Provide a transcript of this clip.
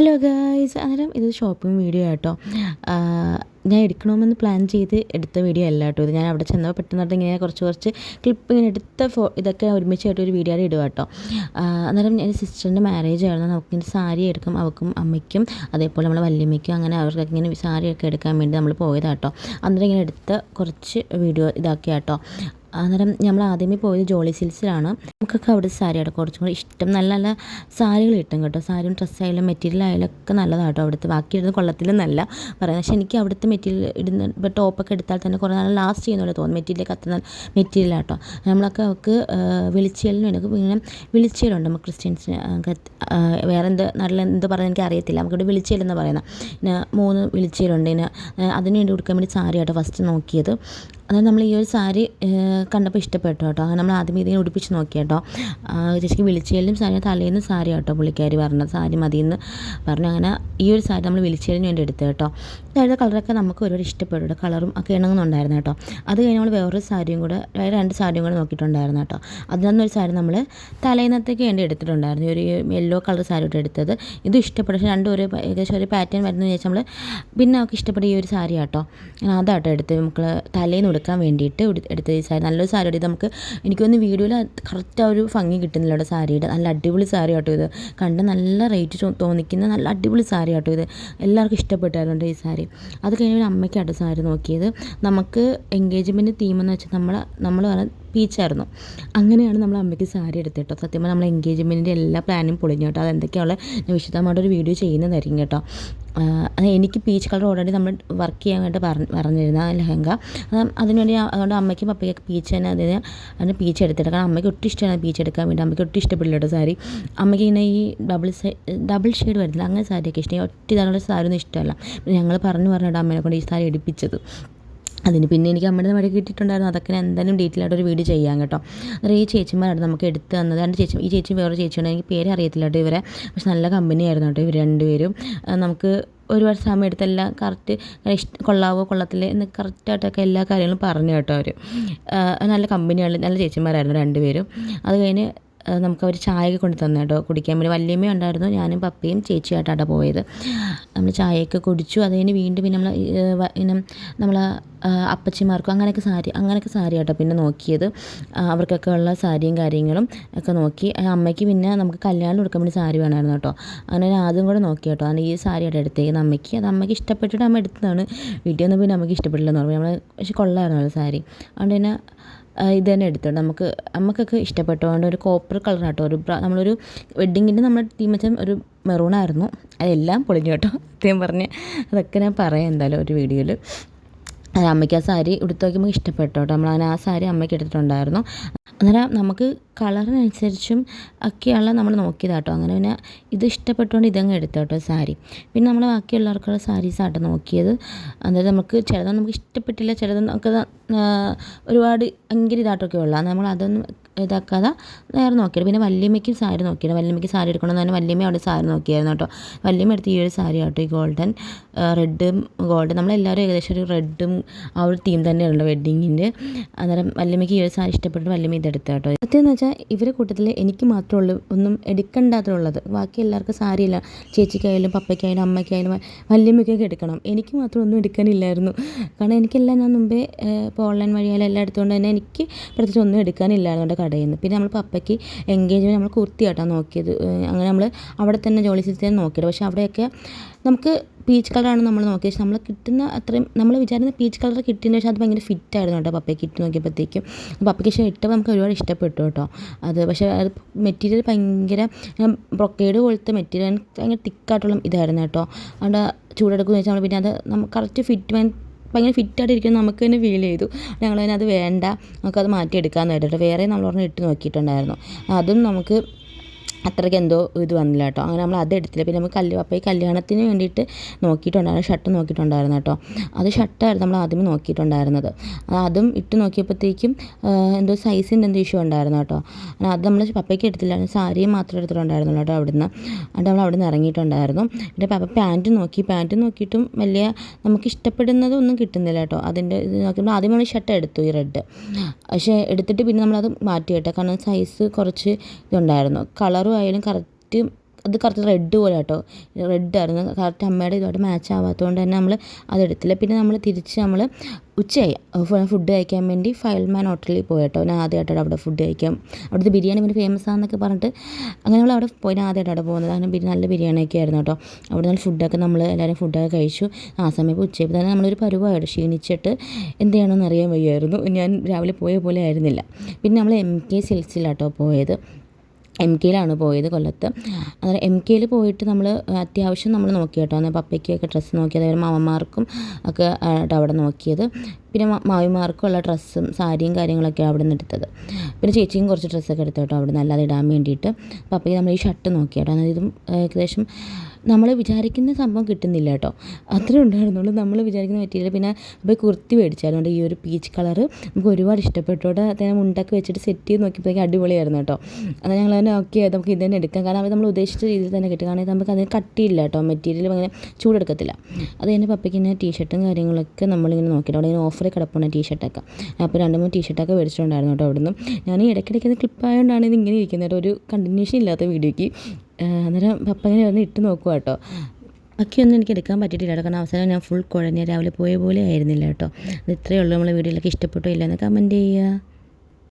Hello guys അന്നേരം ഇത് shopping video ആട്ടോ. ഞാൻ എടുക്കണമെന്ന് പ്ലാൻ ചെയ്ത് എടുത്ത വീഡിയോ അല്ല കേട്ടോ ഇത്. ഞാൻ അവിടെ ചെന്നപ്പോൾ പെട്ടെന്നായിട്ട് ഇങ്ങനെ കുറച്ച് കുറച്ച് ക്ലിപ്പ് ഇങ്ങനെ എടുത്ത ഫോ ഇതൊക്കെ ഒരുമിച്ചായിട്ട് ഒരു വീഡിയോ ഇടുക കേട്ടോ. അന്നേരം എന്റെ സിസ്റ്ററിന്റെ മാരേജ് ആയിരുന്നു. നമുക്കിങ്ങനെ സാരി എടുക്കും അവൾക്കും അമ്മയ്ക്കും അതേപോലെ നമ്മളെ വല്യമ്മയ്ക്കും അങ്ങനെ അവർക്കൊക്കെ ഇങ്ങനെ സാരിയൊക്കെ എടുക്കാൻ വേണ്ടി നമ്മൾ പോയതാട്ടോ അന്നേരം ഇങ്ങനെ എടുത്ത കുറച്ച് വീഡിയോ ഇതാക്കിയാട്ടോ. അന്നേരം നമ്മൾ ആദ്യമേ പോയത് ജോളി സിൽസിലാണ്. നമുക്കൊക്കെ അവിടെ സാരി അവിടെ കുറച്ചും കൂടി ഇഷ്ടം. നല്ല നല്ല സാരികൾ കിട്ടും കേട്ടോ. സാരിയും ഡ്രസ്സായാലും മെറ്റീരിയൽ ആയാലും ഒക്കെ നല്ലതാട്ടോ അവിടുത്തെ. ബാക്കി ഇടുന്ന കൊള്ളത്തിലെന്നല്ല പറയുന്നത് പക്ഷേ എനിക്ക് അവിടുത്തെ മെറ്റീരിയൽ ഇടുന്ന ഇപ്പോൾ ടോപ്പൊക്കെ എടുത്താൽ തന്നെ കുറേ നാളെ ലാസ്റ്റ് ചെയ്യുന്ന പോലെ തോന്നും. മെറ്റീരിയലൊക്കെ അത്ര നല്ല മെറ്റീരിയൽ ആട്ടോ. നമ്മളൊക്കെ അവർക്ക് വിളിച്ചേലും എനിക്ക് ഇങ്ങനെ വിളിച്ചേലുണ്ട് നമുക്ക് ക്രിസ്ത്യൻസിന് വേറെ എന്ത് നല്ല എന്ത് പറയുന്നത് എനിക്ക് അറിയത്തില്ല. നമുക്കിവിടെ വിളിച്ചേലെന്ന് പറയുന്നത് പിന്നെ മൂന്ന് വിളിച്ചേലുണ്ട് പിന്നെ അതിന് വേണ്ടി കൊടുക്കാൻ വേണ്ടി സാരി ആട്ടോ ഫസ്റ്റ് നോക്കിയത്. അതായത് നമ്മൾ ഈ ഒരു സാരി കണ്ടപ്പോൾ ഇഷ്ടപ്പെട്ടു കേട്ടോ. അങ്ങനെ നമ്മൾ ആദ്യം ഇതിനെ ഉടുപ്പിച്ച് നോക്കി കേട്ടോ. ചേച്ചിക്ക് വിളിച്ചേലും സാരി തലേന്ന് സാരി കേട്ടോ പുള്ളിക്കാരി പറഞ്ഞത്. സാരി മതിയെന്ന് പറഞ്ഞു. അങ്ങനെ ഈ ഒരു സാരി നമ്മൾ വിളിച്ചേലിന് വേണ്ടി എടുത്തു കേട്ടോ. അതായത് കളറൊക്കെ നമുക്ക് ഒരുപാട് ഇഷ്ടപ്പെട്ടു കളറും ഒക്കെ ഇണങ്ങുന്നുണ്ടായിരുന്നു കേട്ടോ. അത് കഴിഞ്ഞ് നമ്മൾ വേറൊരു സാരിയും കൂടെ രണ്ട് സാരിയും കൂടെ നോക്കിയിട്ടുണ്ടായിരുന്നു കേട്ടോ. അതിൽ ഒരു സാരി നമ്മൾ തലേന്നത്തേക്ക് വേണ്ടി എടുത്തിട്ടുണ്ടായിരുന്നു. ഒരു യെല്ലോ കളർ സാരി ഇട്ട് എടുത്തത്. ഇത് ഇഷ്ടപ്പെട്ടു. പക്ഷേ രണ്ടും ഒരു ഏകദേശം ഒരു പാറ്റേൺ വരുന്നതെന്ന് ചോദിച്ചാൽ നമ്മൾ പിന്നെ നമുക്ക് ഇഷ്ടപ്പെട്ട ഈ ഒരു സാരി കേട്ടോ അതാട്ടോ എടുത്ത് നമുക്ക് തലേന്ന് എടുക്കാൻ വേണ്ടിയിട്ട് എടുത്ത ഈ സാരി. നല്ലൊരു സാരി എടുത്ത് നമുക്ക് എനിക്കൊന്ന് വീഡിയോയിൽ കറക്റ്റ് ആ ഒരു ഭംഗി കിട്ടുന്നില്ല അവിടെ സാരിയുടെ. നല്ല അടിപൊളി സാരി ആട്ടോ ഇത്. കണ്ട് നല്ല റേറ്റ് തോന്നിക്കുന്ന നല്ല അടിപൊളി സാരി ആട്ടോ ഇത്. എല്ലാവർക്കും ഇഷ്ടപ്പെട്ടായിരുന്നു ഈ സാരി. അത് കഴിഞ്ഞ് അമ്മയ്ക്കാട്ടോ സാരി നോക്കിയത്. നമുക്ക് എൻഗേജ്മെന്റ് തീമെന്ന് വെച്ചാൽ നമ്മൾ നമ്മൾ പറഞ്ഞ പീച്ചായിരുന്നു അങ്ങനെയാണ് നമ്മൾ അമ്മയ്ക്ക് സാരി എടുത്തിട്ടോ സത്യം നമ്മൾ എൻഗേജ്മെന്റിന്റെ എല്ലാ പ്ലാനും പൊളിഞ്ഞു കേട്ടോ. അതെന്തൊക്കെയുള്ള ഞാൻ വിശദമായിട്ടൊരു വീഡിയോ ചെയ്യുന്നതായിരിക്കും കേട്ടോ. എനിക്ക് പീച്ച് കളർ ഓൾറെഡി നമ്മൾ വർക്ക് ചെയ്യാൻ വേണ്ടി പറഞ്ഞ് പറഞ്ഞിരുന്ന ലെഹങ്ക. അതിനുവേണ്ടി അതുകൊണ്ട് അമ്മയ്ക്കും പപ്പയ്ക്കൊക്കെ പീച്ച് തന്നെ അതിന് അതിന് പീച്ച് എടുത്തിട്ട് കാരണം അമ്മയ്ക്ക് ഒട്ടും ഇഷ്ടമാണ് പീച്ച് എടുക്കാൻ വേണ്ടി. അമ്മയ്ക്ക് ഒട്ടും ഇഷ്ടപ്പെടില്ല സാരി. അമ്മയ്ക്ക് ഇങ്ങനെ ഈ ഡബിൾ ഡബിൾ ഷെയ്ഡ് വരുന്നില്ല. അങ്ങനെ സാരിയൊക്കെ ഇഷ്ടം. ഒറ്റ ഇതാണുള്ള സാരി ഒന്നും ഇഷ്ടമല്ല. ഞങ്ങൾ പറഞ്ഞു പറഞ്ഞിട്ട് അമ്മേനെ കൊണ്ട് ഈ സാരി എടുപ്പിച്ചത്. അതിന് പിന്നെ എനിക്ക് അമ്മയുടെ മഴ കിട്ടിയിട്ടുണ്ടായിരുന്നു. അതൊക്കെ ഞാൻ എന്തായാലും ഡീറ്റെയിൽ ആയിട്ട് ഒരു വീഡിയോ ചെയ്യാം കേട്ടോ. അന്നേരം ഈ ചേച്ചിമാരാണ് നമുക്ക് എടുത്ത് തന്നത്. രണ്ട് ചേച്ചി ഈ ചേച്ചി വേറെ ചേച്ചിയുണ്ട്. എനിക്ക് പേര് അറിയത്തില്ല കേട്ടോ ഇവരെ. പക്ഷെ നല്ല കമ്പനിയായിരുന്നു കേട്ടോ ഇവർ രണ്ടുപേരും. നമുക്ക് ഒരുപാട് സമയം എടുത്തെല്ലാം കറക്റ്റ് ഇഷ്ട കൊള്ളാവോ കൊള്ളത്തില്ലേ എന്ന് കറക്റ്റായിട്ടൊക്കെ എല്ലാ കാര്യങ്ങളും പറഞ്ഞു കേട്ടോ അവർ നല്ല കമ്പനിയാണ് നല്ല ചേച്ചിമാരായിരുന്നു രണ്ടുപേരും. അത് കഴിഞ്ഞ് നമുക്ക് അവർ ചായയൊക്കെ കൊണ്ടു തന്നെ കേട്ടോ കുടിക്കാൻ വേണ്ടി വല്യമ്മ ഉണ്ടായിരുന്നു. ഞാനും പപ്പയും ചേച്ചിയായിട്ടാണ് പോയത്. നമ്മൾ ചായയൊക്കെ കുടിച്ചു. അത് കഴിഞ്ഞ് വീണ്ടും പിന്നെ നമ്മൾ ഇനം നമ്മൾ അപ്പച്ചിമാർക്കും അങ്ങനെയൊക്കെ സാരി അങ്ങനെയൊക്കെ സാരി കേട്ടോ പിന്നെ നോക്കിയത്. അവർക്കൊക്കെ ഉള്ള സാരിയും കാര്യങ്ങളും ഒക്കെ നോക്കി. അമ്മയ്ക്ക് പിന്നെ നമുക്ക് കല്യാണം കൊടുക്കാൻ വേണ്ടി സാരി വേണമായിരുന്നു കേട്ടോ. അങ്ങനെ ആദ്യം കൂടെ നോക്കി കേട്ടോ. അങ്ങനെ ഈ സാരി ആയിട്ട് എടുത്തേക്കുന്നത് അമ്മയ്ക്ക്. അത് അമ്മയ്ക്ക് ഇഷ്ടപ്പെട്ടിട്ട് അമ്മ എടുത്തതാണ്. വീട്ടിൽ നിന്ന് പിന്നെ അമ്മയ്ക്ക് ഇഷ്ടപ്പെട്ടില്ലെന്ന് പറഞ്ഞു. നമ്മൾ പക്ഷെ കൊള്ളായിരുന്നു സാരി. അതുകൊണ്ട് തന്നെ ഇത് തന്നെ എടുത്തോണ്ട് നമുക്ക് നമുക്കൊക്കെ ഇഷ്ടപ്പെട്ടുകൊണ്ട് ഒരു കോപ്പർ കളർ കേട്ടോ ഒരു നമ്മളൊരു വെഡ്ഡിങ്ങിന്റെ നമ്മുടെ തീം വെച്ചാൽ ഒരു മെറൂണായിരുന്നു അതെല്ലാം പൊളിഞ്ഞു കേട്ടോ. സത്യം പറഞ്ഞ്. അതൊക്കെ ഞാൻ പറയാം എന്തായാലും ഒരു വീഡിയോയിൽ അമ്മയ്ക്ക് ആ സാരി ഉടുത്ത് നോക്കുമ്പോൾ ഇഷ്ടപ്പെട്ടു കേട്ടോ. നമ്മൾ ആ സാരി അമ്മയ്ക്ക് എടുത്തിട്ടുണ്ടായിരുന്നു. അന്നേരം നമുക്ക് കളറിനനുസരിച്ചും ഒക്കെയുള്ള നമ്മൾ നോക്കിയതാട്ടോ അങ്ങനെ പിന്നെ ഇത് ഇഷ്ടപ്പെട്ടുകൊണ്ട് ഇതങ്ങ് എടുത്തു കേട്ടോ സാരി. പിന്നെ നമ്മൾ ബാക്കിയുള്ളവർക്കുള്ള സാരീസാട്ടോ നോക്കിയത്. അതായത് നമുക്ക് ചിലതൊന്നും നമുക്ക് ഇഷ്ടപ്പെട്ടില്ല ചിലത് നമുക്ക് ഒരുപാട് ഭയങ്കര ഇതായിട്ടൊക്കെ ഉള്ളത് നമ്മൾ അതൊന്നും ഇതാക്കാതെ നേരെ നോക്കിയത്. പിന്നെ വല്യമ്മയ്ക്ക് സാരി നോക്കിയത്. വല്യമ്മയ്ക്ക് സാരി എടുക്കണമെന്ന് തന്നെ വല്യമ്മ അവിടെ സാരി നോക്കിയായിരുന്നു കേട്ടോ. വല്യമ്മ എടുത്ത് ഈ ഒരു സാരി കേട്ടോ ഈ ഗോൾഡൻ റെഡും ഗോൾഡൻ നമ്മളെല്ലാവരും ഏകദേശം ഒരു റെഡും ആ ഒരു തീം തന്നെയുണ്ട് വെഡ്ഡിങ്ങിന്റെ അന്നേരം വല്യമ്മയ്ക്ക് ഈ ഒരു സാരി ഇഷ്ടപ്പെട്ട് വല്യമ്മ ഇതെടുത്ത കേട്ടോ. സത്യം എന്ന് വെച്ചാൽ ഇവരെ കൂട്ടത്തിൽ എനിക്ക് മാത്രമേ ഉള്ളൂ ഒന്നും എടുക്കണ്ടാത്തുള്ളത് ബാക്കി എല്ലാവർക്കും സാരിയില്ല ചേച്ചിക്കായാലും പപ്പയ്ക്കായാലും അമ്മയ്ക്കായാലും വല്യമ്മയ്ക്കൊക്കെ എടുക്കണം. എനിക്ക് മാത്രം ഒന്നും എടുക്കാനില്ലായിരുന്നു. കാരണം എനിക്കെല്ലാം ഞാൻ മുമ്പേ ഇപ്പോൾ ഓൺലൈൻ വഴിയായാലും എല്ലാം എടുത്തുകൊണ്ട് തന്നെ എനിക്ക് പ്രത്യേകിച്ച് ഒന്നും എടുക്കാനില്ലായിരുന്നു കടയിൽ പിന്നെ നമ്മൾ പപ്പയ്ക്ക് എൻഗേജ്മെന്റ് നമ്മൾ കുർത്തിയായിട്ടാണ് നോക്കിയത്. അങ്ങനെ നമ്മൾ അവിടെ തന്നെ ജോലി സ്ഥലത്ത് നോക്കിയത്. പക്ഷേ അവിടെയൊക്കെ നമുക്ക് പീച്ച് കളറാണ് നമ്മൾ നോക്കിയത്. പക്ഷേ നമ്മൾ കിട്ടുന്ന അത്രയും നമ്മൾ വിചാരിക്കുന്ന പീച്ച് കളർ കിട്ടിയതിന് പക്ഷേ അത് ഭയങ്കര ഫിറ്റ് ആയിരുന്നു കേട്ടോ പപ്പയ്ക്ക് ഇട്ട് നോക്കിയപ്പോഴത്തേക്കും. പപ്പയ്ക്ക് പക്ഷേ ഇട്ടപ്പോൾ നമുക്ക് ഒരുപാട് ഇഷ്ടപ്പെട്ടു കേട്ടോ അത്. പക്ഷേ അത് മെറ്റീരിയൽ ഭയങ്കര ബ്രൊക്കേഡ് പോലത്തെ മെറ്റീരിയൽ ഭയങ്കര തിക്കായിട്ടുള്ള ഇതായിരുന്നു കേട്ടോ. അവിടെ ചൂടെടുക്കുമെന്ന് വെച്ചാൽ നമ്മൾ പിന്നെ അത് നമുക്ക് കറക്റ്റ് ഫിറ്റ് ഭയങ്കര ഫിറ്റായിട്ട് ഇരിക്കുന്നത് നമുക്ക് തന്നെ ഫീൽ ചെയ്തു. ഞങ്ങൾ അത് വേണ്ട നമുക്കത് മാറ്റിയെടുക്കാമെന്ന് കേട്ടിട്ട് വേറെ നമ്മൾ പറഞ്ഞ് ഇട്ട് നോക്കിയിട്ടുണ്ടായിരുന്നു. അതും നമുക്ക് അത്രയ്ക്ക് എന്തോ ഇത് വന്നില്ല കേട്ടോ. അങ്ങനെ നമ്മൾ അത് എടുത്തില്ല. പിന്നെ നമുക്ക് കല്ല് അപ്പോൾ ഈ കല്യാണത്തിന് വേണ്ടിയിട്ട് നോക്കിയിട്ടുണ്ടായിരുന്നു ഷർട്ട് നോക്കിയിട്ടുണ്ടായിരുന്നു കേട്ടോ. അത് ഷർട്ടായിരുന്നു നമ്മൾ ആദ്യമേ നോക്കിയിട്ടുണ്ടായിരുന്നത്. അതും ഇട്ട് നോക്കിയപ്പോഴത്തേക്കും എന്തോ സൈസിന്റെ എന്തോ ഇഷ്യൂ ഉണ്ടായിരുന്നു കേട്ടോ. അത് നമ്മൾ പപ്പയ്ക്ക് എടുത്തില്ല. സാരിയും മാത്രം എടുത്തിട്ടുണ്ടായിരുന്നുള്ളൂ കേട്ടോ അവിടുന്ന്. അത് നമ്മൾ അവിടുന്ന് ഇറങ്ങിയിട്ടുണ്ടായിരുന്നു. പിന്നെ പപ്പ പാന്റ് നോക്കി. പാന്റ് നോക്കിയിട്ടും വലിയ നമുക്ക് ഇഷ്ടപ്പെടുന്നതൊന്നും കിട്ടുന്നില്ല കേട്ടോ. അതിന്റെ ഇത് നോക്കിയപ്പോൾ ആദ്യം നമ്മൾ ഷർട്ട് എടുത്തു ഈ റെഡ് പക്ഷേ എടുത്തിട്ട് പിന്നെ നമ്മളത് മാറ്റി കേട്ടോ. കാരണം സൈസ് കുറച്ച് ഇതുണ്ടായിരുന്നു. കളർ ആയാലും കറക്റ്റ് അത് കറക്റ്റ് റെഡ് പോലെ കേട്ടോ റെഡായിരുന്നു കറക്റ്റ് അമ്മയുടെ ഇതുമായിട്ട് മാച്ച് ആവാത്തതുകൊണ്ട് തന്നെ നമ്മൾ അതെടുത്തില്ല പിന്നെ നമ്മൾ തിരിച്ച് നമ്മൾ ഉച്ചയായി. ഫുഡ് കഴിക്കാൻ വേണ്ടി ഫയൽമാൻ ഹോട്ടലിൽ പോയി കേട്ടോ. ഞാൻ ആദ്യമായിട്ടാണ് അവിടെ ഫുഡ് കഴിക്കാം അവിടുത്തെ ബിരിയാണി പിന്നെ ഫേമസ് ആണെന്നൊക്കെ പറഞ്ഞിട്ട് അങ്ങനെ നമ്മൾ അവിടെ പോയി. ഞാൻ ആദ്യമായിട്ട് അവിടെ പോകുന്നത്. അങ്ങനെ നല്ല ബിരിയാണിയൊക്കെ ആയിരുന്നു കേട്ടോ. അവിടെ നിന്ന് ഫുഡൊക്കെ നമ്മൾ എല്ലാവരും ഫുഡൊക്കെ കഴിച്ചു. ആ സമയത്ത് ഉച്ചയ്ക്ക് തന്നെ നമ്മളൊരു പരുവായിട്ട് ക്ഷീണിച്ചിട്ട് എന്ത് ചെയ്യണമെന്ന് അറിയാൻ വയ്യായിരുന്നു. ഞാൻ രാവിലെ പോയ പോലെ ആയിരുന്നില്ല. പിന്നെ നമ്മൾ എം കെ സിൽസിലാട്ടോ പോയത്. എം കെയിലാണ് പോയത് കൊല്ലത്ത്. അന്നേരം എം കെയിൽ പോയിട്ട് നമ്മൾ അത്യാവശ്യം നമ്മൾ നോക്കി കേട്ടോ അന്നേരം പപ്പയ്ക്കൊക്കെ ഡ്രസ്സ് നോക്കി അതേപോലെ മാമന്മാർക്കും ഒക്കെ ആയിട്ട് അവിടെ നോക്കിയത്. പിന്നെ മാവിമാർക്കുള്ള ഡ്രസ്സും സാരിയും കാര്യങ്ങളൊക്കെ അവിടെ നിന്ന് എടുത്തത്. പിന്നെ ചേച്ചിയും കുറച്ച് ഡ്രസ്സൊക്കെ എടുത്തു കേട്ടോ അവിടെ നിന്ന് അല്ലാതെ ഇടാൻ വേണ്ടിയിട്ട്. പപ്പയ്ക്ക് നമ്മൾ ഈ ഷർട്ട് നോക്കി കേട്ടോ അതായത് ഏകദേശം നമ്മൾ വിചാരിക്കുന്ന സംഭവം കിട്ടുന്നില്ല കേട്ടോ. അത്രേ ഉണ്ടായിരുന്നുള്ളൂ നമ്മൾ വിചാരിക്കുന്ന മെറ്റീരിയൽ പിന്നെ അപ്പോൾ കുർത്തി മേടിച്ചായിരുന്നു ഈ ഒരു പീച്ച് കളറ് നമുക്ക് ഒരുപാട് ഇഷ്ടപ്പെട്ടു കേട്ടോ അതേ മുണ്ടൊക്കെ വെച്ചിട്ട് സെറ്റ് ചെയ്ത് നോക്കിയപ്പോഴേക്കും അടിപൊളിയായിരുന്നു കേട്ടോ. അത് ഞങ്ങൾ തന്നെ ഓക്കെ നമുക്ക് ഇത് തന്നെ എടുക്കാം. കാരണം അത് നമ്മൾ ഉദ്ദേശിച്ച രീതിയിൽ തന്നെ കിട്ടും. കാരണം നമുക്ക് അതിന് കട്ടിയില്ല കേട്ടോ. മെറ്റീരിയൽ അങ്ങനെ ചൂടെടുക്കത്തില്ല. അത് എന്റെ പപ്പയ്ക്ക് ഇങ്ങനെ ടീഷർട്ടും കാര്യങ്ങളൊക്കെ നമ്മളിങ്ങനെ നോക്കിയിട്ട് അവിടെ ഇങ്ങനെ ഓഫറിൽ കിടപ്പുണ്ട് ടീഷർട്ടൊക്കെ അപ്പോൾ രണ്ട് മൂന്ന് ടീഷർട്ടൊക്കെ മേടിച്ചിട്ടുണ്ടായിരുന്നു കേട്ടോ അവിടുന്ന്. ഞാൻ ഇടയ്ക്കിടയ്ക്ക് ക്ലിപ്പ് ആയതുകൊണ്ടാണ് ഇത് ഇങ്ങനെ ഇരിക്കുന്നത് കേട്ടോ. ഒരു കണ്ടിന്യൂഷൻ ഇല്ലാത്ത വീഡിയോയ്ക്ക്. അന്നേരം പപ്പ ഇങ്ങനെ ഒന്ന് ഇട്ട് നോക്കുക കേട്ടോ ബാക്കിയൊന്നും എനിക്ക് എടുക്കാൻ പറ്റിയിട്ടില്ല കേട്ടോ കാരണം അവസാനം ഞാൻ ഫുൾ കുഴഞ്ഞ രാവിലെ പോയ പോലെ ആയിരുന്നില്ല കേട്ടോ അത് ഇത്രയേ ഉള്ളൂ നമ്മളെ വീഡിയോയിലൊക്കെ ഇഷ്ടപ്പെട്ടോ ഇല്ലെന്ന് കമന്റ് ചെയ്യുക.